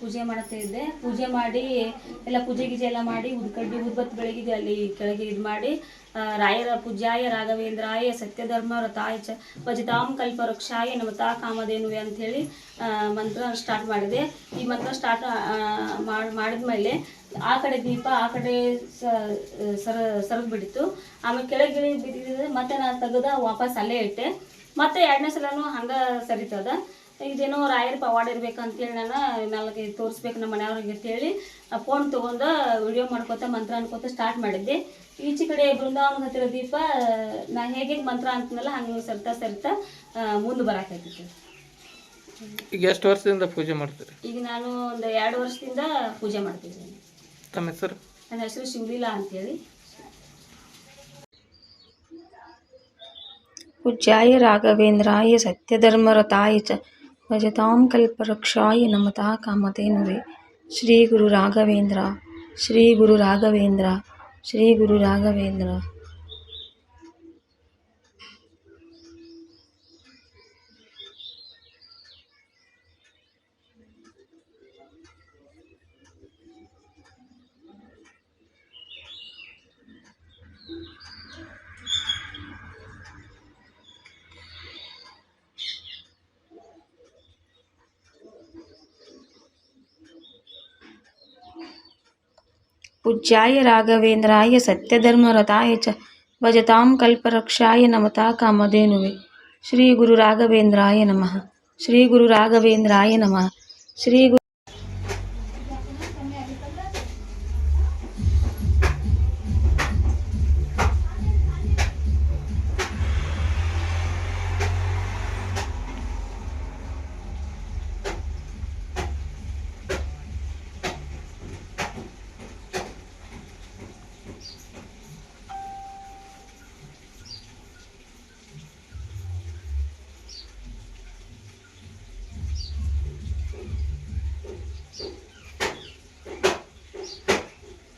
ಪೂಜೆ ಮಾಡ್ತಾ ಇದ್ದೆ. ಪೂಜೆ ಮಾಡಿ, ಎಲ್ಲ ಪೂಜೆ ಗೀಜೆ ಎಲ್ಲ ಮಾಡಿ, ಉದ್ಕಡ್ಡಿ, ಉದ್ಬತ್ತು ಬೆಳಗಿದೆ ಅಲ್ಲಿ ಕೆಳಗೆ ಇದು ಮಾಡಿ ರಾಯರ ಪೂಜ್ಯಾಯ ರಾಘವೇಂದ್ರಾಯ ಸತ್ಯಧರ್ಮ ರಥಾಯ ಚ ಭಜತಾಂ ಕಲ್ಪವೃಕ್ಷಾಯ ನಮತಾ ಕಾಮಧೇನುವೆ ಅಂಥೇಳಿ ಮಂತ್ರ ಸ್ಟಾರ್ಟ್ ಮಾಡಿದೆ. ಈ ಮಂತ್ರ ಸ್ಟಾರ್ಟ್ ಮಾಡಿದ್ಮೇಲೆ ಆ ಕಡೆ ದೀಪ, ಆ ಕಡೆ ಸರ ಬಿಡಿತು. ಆಮೇಲೆ ಕೆಳಗೆ ಇಳಿ ಬಿದ್ದಿದೆ ಮತ್ತೆ ನಾನು ತೆಗೆದ ವಾಪಸ್ ಅಲ್ಲೇ ಇಟ್ಟೆ. ಮತ್ತೆ ಎರಡನೇ ಸಲನೂ ಹಂಗೆ ಸರಿತದ. ಇದೇನೋ ರಾಯರ ಪವಾಡ ಇರ್ಬೇಕಂತೇಳಿ ನಾನು ನಾಲ್ಕು ತೋರಿಸ್ಬೇಕು ನಮ್ಮ ಮನೆಯವ್ರಿಗೆ ಅಂತೇಳಿ ಫೋನ್ ತೊಗೊಂಡು ವಿಡಿಯೋ ಮಾಡ್ಕೋತ ಮಂತ್ರ ಅನ್ಕೋತ ಸ್ಟಾರ್ಟ್ ಮಾಡಿದ್ದೆ. ಈಚೆ ಕಡೆ ಬೃಂದಾವನ ಹತ್ತಿರ ದೀಪ ನಾ ಹೇಗೆ ಮಂತ್ರ ಅಂತನಲ್ಲ ಹಂಗೆ ಸರಿತಾ ಸರಿತಾ ಮುಂದೆ ಬರಾಕೈತಿತ್ತು. ಈಗ ಎಷ್ಟು ವರ್ಷದಿಂದ ಪೂಜೆ ಮಾಡ್ತೀರಿ? ಈಗ ನಾನು ಒಂದು ಎರಡು ವರ್ಷದಿಂದ ಪೂಜೆ ಮಾಡ್ತಿದ್ದೀನಿ. ತಮ್ಮ ಹೆಸರು? ನನ್ನ ಹೆಸರು ಶಿವಲೀಲಾ ಅಂತೇಳಿ. ಪೂಜ್ಯಾಯ ರಾಘವೇಂದ್ರಾಯ ಸತ್ಯಧರ್ಮರತಾಯ ಚ भजतां कल्पवृक्षाय नमता कामधेनुवे श्रीगुरु राघवेन्द्र श्रीगुरु पूज्याय राघवेन्द्राय सत्यधर्मरताय च भजतां कल्पवृक्षाय नमता कामधेनुवे श्रीगुरु राघवेन्द्राय नमः श्रीगुरु राघवेन्द्राय नमः श्रीगुरु